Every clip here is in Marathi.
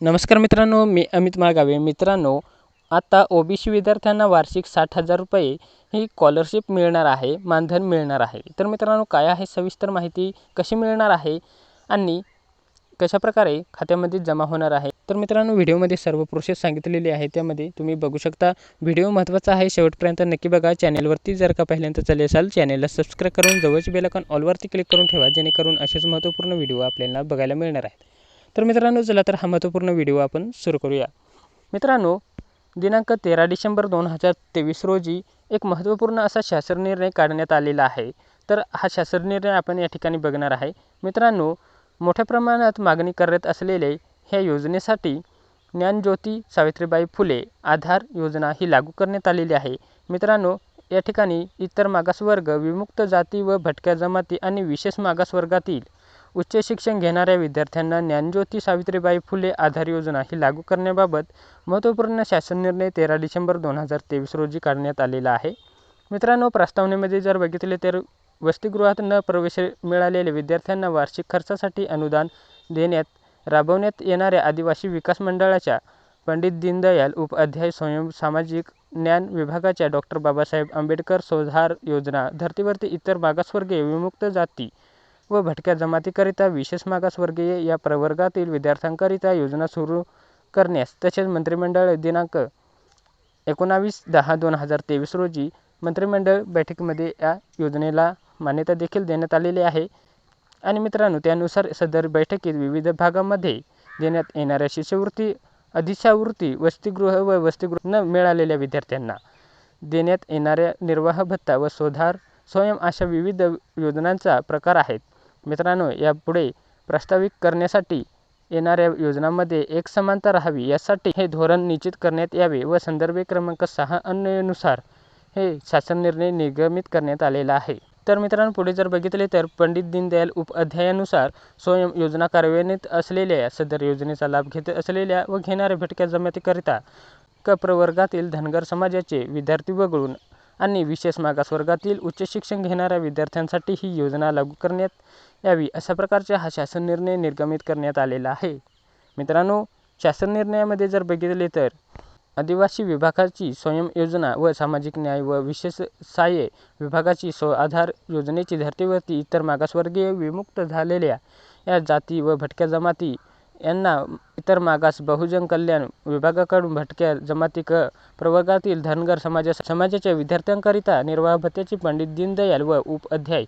नमस्कार मित्रांनो मी अमित मागावे मित्रांनो आता ओ बी सी विद्यार्थ्यांना वार्षिक साठ हजार रुपये ही स्कॉलरशिप मिळणार आहे मानधन मिळणार आहे. तर मित्रांनो काय आहे सविस्तर माहिती कशी मिळणार आहे आणि कशाप्रकारे खात्यामध्ये जमा होणार आहे? तर मित्रांनो व्हिडिओमध्ये सर्व प्रोसेस सांगितलेली आहे त्यामध्ये तुम्ही बघू शकता. व्हिडिओ महत्त्वाचा आहे शेवटपर्यंत नक्की बघा. चॅनेलवरती जर का पहिल्यांदा चालले असाल चॅनेलला सबस्क्राईब करून जवळची बेलकॉन ऑलवरती क्लिक करून ठेवा जेणेकरून असेच महत्त्वपूर्ण व्हिडिओ आपल्याला बघायला मिळणार आहेत. तर मित्रांनो चला तर हा महत्त्वपूर्ण व्हिडिओ आपण सुरू करूया. मित्रांनो दिनांक तेरा डिसेंबर दोन हजार तेवीस रोजी एक महत्त्वपूर्ण असा शासन निर्णय काढण्यात आलेला आहे. तर हा शासन निर्णय आपण या ठिकाणी बघणार आहे. मित्रांनो मोठ्या प्रमाणात मागणी करत असलेले ह्या योजनेसाठी ज्ञानज्योती सावित्रीबाई फुले आधार योजना ही लागू करण्यात आलेली आहे. मित्रांनो या ठिकाणी इतर मागासवर्ग विमुक्त जाती व भटक्या जमाती आणि विशेष मागासवर्गातील उच्च शिक्षण घेणाऱ्या विद्यार्थ्यांना ज्ञानज्योती सावित्रीबाई फुले आधार योजना ही लागू करण्याबाबत महत्त्वपूर्ण शासन निर्णय तेरा डिसेंबर दोन हजार तेवीस रोजी काढण्यात आलेला आहे. मित्रांनो प्रस्तावनेमध्ये जर बघितले तर वसतिगृहात न प्रवेश मिळालेल्या विद्यार्थ्यांना वार्षिक खर्चासाठी अनुदान देण्यात राबवण्यात येणाऱ्या आदिवासी विकास मंडळाच्या पंडित दीनदयाल उपाध्याय स्वयं सामाजिक ज्ञान विभागाच्या डॉक्टर बाबासाहेब आंबेडकर सुधार योजना धर्तीवरती इतर मागासवर्गीय विमुक्त जाती व भटक्या जमातीकरिता विशेष मागासवर्गीय या प्रवर्गातील विद्यार्थ्यांकरिता योजना सुरू करण्यास तसेच मंत्रिमंडळ दिनांक एकोणावीस दहा दोन हजार तेवीस रोजी मंत्रिमंडळ बैठकीमध्ये या योजनेला मान्यता देखील देण्यात आलेली आहे. आणि मित्रांनो त्यानुसार सदर बैठकीत विविध भागामध्ये देण्यात येणाऱ्या शिष्यवृत्ती अधिशावृत्ती वसतिगृह व वसतिगृह न मिळालेल्या विद्यार्थ्यांना देण्यात येणाऱ्या निर्वाह भत्ता व स्वधार स्वयं अशा विविध योजनांचा प्रकार आहेत. मित्रांनो यापुढे प्रस्तावित करण्यासाठी येणाऱ्या योजनांमध्ये एक समानता राहावी यासाठी हे धोरण निश्चित करण्यात यावे व संदर्भ क्रमांक सहा अन्वयानुसार हे शासन निर्णय निर्गमित करण्यात आलेला आहे. तर मित्रांनो पुढे जर बघितले तर पंडित दीनदयाल उपाध्यायानुसार स्वयं योजना कार्यान्वित असलेल्या सदर योजनेचा लाभ घेत असलेल्या व घेणाऱ्या भटक्या जमातीकरिता क प्रवर्गातील धनगर समाजाचे विद्यार्थी वगळून आणि विशेष मागासवर्गातील उच्च शिक्षण घेणाऱ्या विद्यार्थ्यांसाठी ही योजना लागू करण्यात यावी अशा प्रकारच्या हा शासन निर्णय निर्गमित करण्यात आलेला आहे. मित्रांनो शासन निर्णयामध्ये जर बघितले तर आदिवासी विभागाची स्वयं योजना व सामाजिक न्याय व विशेष सहाय्य विभागाची स्व आधार योजनेची धर्तीवरती इतर मागासवर्गीय विमुक्त झालेल्या या जाती व भटक्या जमाती यांना इतर मागास बहुजन कल्याण विभागाकडून भटक्या जमाती क प्रवर्गातील धनगर समाजा समाजाच्या विद्यार्थ्यांकरिता निर्वाह भत्त्याची पंडित दीनदयाल व उपाध्याय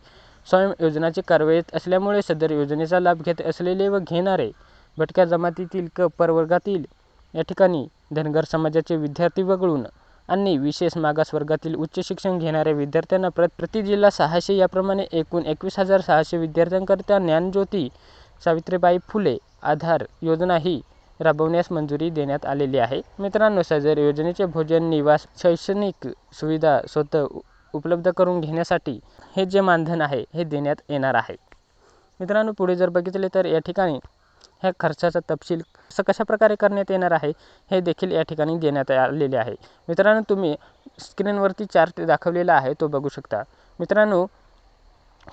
स्वयं योजनाचे कार्यरत असल्यामुळे सदर योजनेचा लाभ घेत असलेले व घेणारे भटक्या जमातीतील क प्रवर्गातील या ठिकाणी धनगर समाजाचे विद्यार्थी वगळून आणि विशेष मागासवर्गातील उच्च शिक्षण घेणाऱ्या विद्यार्थ्यांना प्र प्रति जिल्हा सहाशे याप्रमाणे एकूण एकवीस हजार सहाशे विद्यार्थ्यांकरिता ज्ञानज्योती सावित्रीबाई फुले आधार योजना ही राबवण्यास मंजुरी देण्यात आलेली आहे. मित्रांनो सदर योजनेचे भोजन निवास शैक्षणिक सुविधा स्वतः उपलब्ध करून घेण्यासाठी हे जे मानधन आहे हे देण्यात येणार आहे. मित्रांनो पुढे जर बघितले तर या ठिकाणी ह्या खर्चाचा तपशील कसं कशा प्रकारे करण्यात येणार आहे हे देखील या ठिकाणी देण्यात आलेले आहे. मित्रांनो तुम्ही स्क्रीनवरती चार्ट दाखवलेला आहे तो बघू शकता. मित्रांनो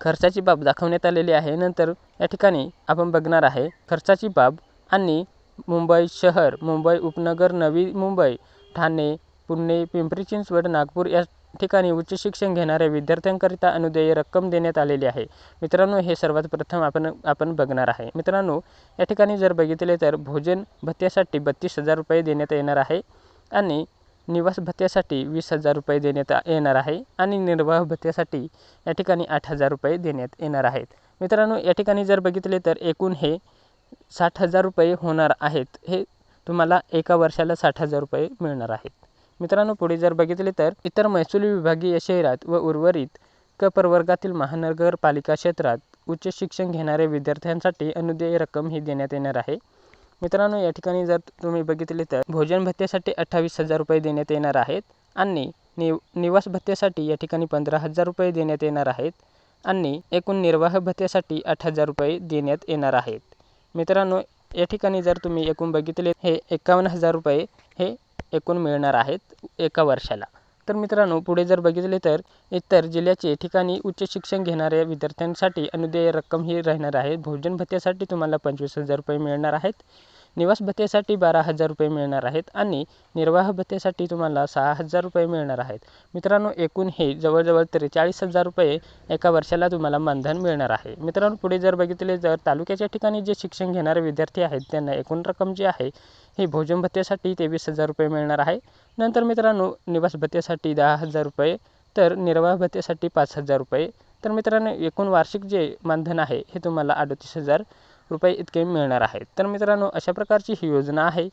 खर्चाची बाब दाखवण्यात आलेली आहे. नंतर या ठिकाणी आपण बघणार आहे खर्चाची बाब आणि मुंबई शहर मुंबई उपनगर नवी मुंबई ठाणे पुणे पिंपरी चिंचवड नागपूर या ठिकाणी उच्च शिक्षण घेणाऱ्या विद्यार्थ्यांकरिता अनुदेय रक्कम देण्यात आलेली आहे. मित्रांनो हे सर्वात प्रथम आपण आपण बघणार आहे. मित्रांनो या ठिकाणी जर बघितले तर भोजन भत्त्यासाठी बत्तीस हजार रुपये देण्यात येणार आहे आणि निवास भत्त्यासाठी वीस हजार रुपये देण्यात येणार आहे आणि निर्वाह भत्त्यासाठी या ठिकाणी आठ हजार रुपये देण्यात येणार आहेत. मित्रांनो या ठिकाणी जर बघितले तर एकूण हे साठ हजार रुपये होणार आहेत. हे तुम्हाला एका वर्षाला साठ हजार रुपये मिळणार आहेत. मित्रांनो पुढे जर बघितले तर इतर महसुली विभागीय शहरात व उर्वरित क प्रवर्गातील महानगरपालिका क्षेत्रात उच्च शिक्षण घेणाऱ्या विद्यार्थ्यांसाठी अनुदेय रक्कम ही देण्यात येणार आहे. मित्रांनो या ठिकाणी जर तुम्ही बघितले तर भोजन भत्त्यासाठी अठ्ठावीस हजार रुपये देण्यात येणार आहेत आणि नि निवास भत्त्यासाठी या ठिकाणी पंधरा हजार रुपये देण्यात येणार आहेत आणि एकूण निर्वाह भत्त्यासाठी आठ हजार रुपये देण्यात येणार आहेत. मित्रांनो या ठिकाणी जर तुम्ही एकूण बघितले हे एकावन्न हजार रुपये हे एकूण मिळणार आहेत एका वर्षाला. तर मित्रांनो पुढे जर बघितले तर इतर जिल्ह्याचे ठिकाणी उच्च शिक्षण घेणाऱ्या विद्यार्थ्यांसाठी अनुदेय रक्कम ही राहणार आहे. भोजन भत्त्यासाठी तुम्हाला पंचवीस हजार रुपये मिळणार आहेत. निवास भत्त्यासाठी बारा हजार रुपये मिळणार आहेत आणि निर्वाह भत्त्यासाठी तुम्हाला सहा हजार रुपये मिळणार आहेत. मित्रांनो एकूण हे जवळजवळ त्रेचाळीस हजार रुपये एका वर्षाला तुम्हाला मानधन मिळणार आहे. मित्रांनो पुढे जर बघितले जर तालुक्याच्या ठिकाणी जे शिक्षण घेणारे विद्यार्थी आहेत त्यांना एकूण रक्कम जी आहे ही भोजन भत्त्यासाठी तेवीस हजार रुपये मिळणार आहे. नंतर मित्रांनो निवास भत्त्यासाठी दहा हजार रुपये तर निर्वाह भत्त्यासाठी पाच हजार रुपये. तर मित्रांनो एकूण वार्षिक जे मानधन आहे हे तुम्हाला अडतीस हजार रुपये इतके मिळणार आहेत. तर मित्रांनो अशा प्रकारची ही योजना आहे.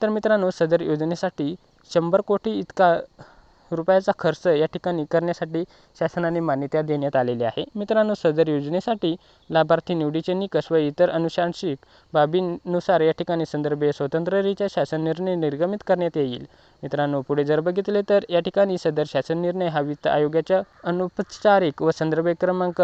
तर मित्रांनो सदर योजनेसाठी शंभर कोटी इतका रुपयाचा खर्च या ठिकाणी करण्यासाठी शासनाने मान्यता देण्यात आलेली आहे. मित्रांनो सदर योजनेसाठी लाभार्थी निवडीचे निकष व इतर अनुशांशिक बाबींनुसार या ठिकाणी संदर्भीय स्वतंत्ररित्या शासन निर्णय निर्गमित करण्यात येईल. मित्रांनो पुढे जर बघितले तर या ठिकाणी सदर शासन निर्णय हा वित्त आयोगाच्या अनौपचारिक व संदर्भ क्रमांक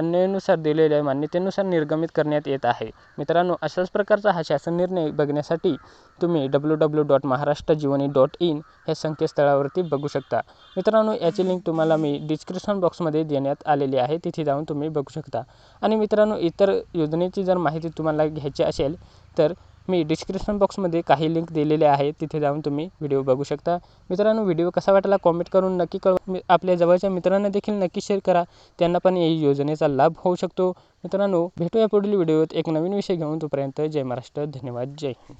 अन्यायानुसार दिलेल्या मान्यतेनुसार निर्गमित करण्यात येत आहे. मित्रांनो अशाच प्रकारचा हा शासन निर्णय बघण्यासाठी तुम्ही डब्ल्यू डब्ल्यू डॉट महाराष्ट्र जीवनी डॉट इन ह्या संकेतस्थळावरती बघू शकता. मित्रांनो याची लिंक तुम्हाला मी डिस्क्रिप्शन बॉक्समध्ये देण्यात आलेली आहे. तिथे जाऊन तुम्ही बघू शकता. आणि मित्रांनो इतर योजनेची जर माहिती तुम्हाला घ्यायची असेल तर मी डिस्क्रिप्शन बॉक्समध्ये काही लिंक दिलेले आहे तिथे जाऊन तुम्ही व्हिडिओ बघू शकता. मित्रांनो व्हिडिओ कसा वाटला कॉमेंट करून नक्की कळवा. मी आपल्या जवळच्या मित्रांना देखील नक्की शेअर करा. त्यांना पण या योजनेचा लाभ होऊ शकतो. मित्रांनो भेटूया पुढील व्हिडिओत एक नवीन विषय घेऊन तोपर्यंत जय महाराष्ट्र. धन्यवाद. जय हिंद.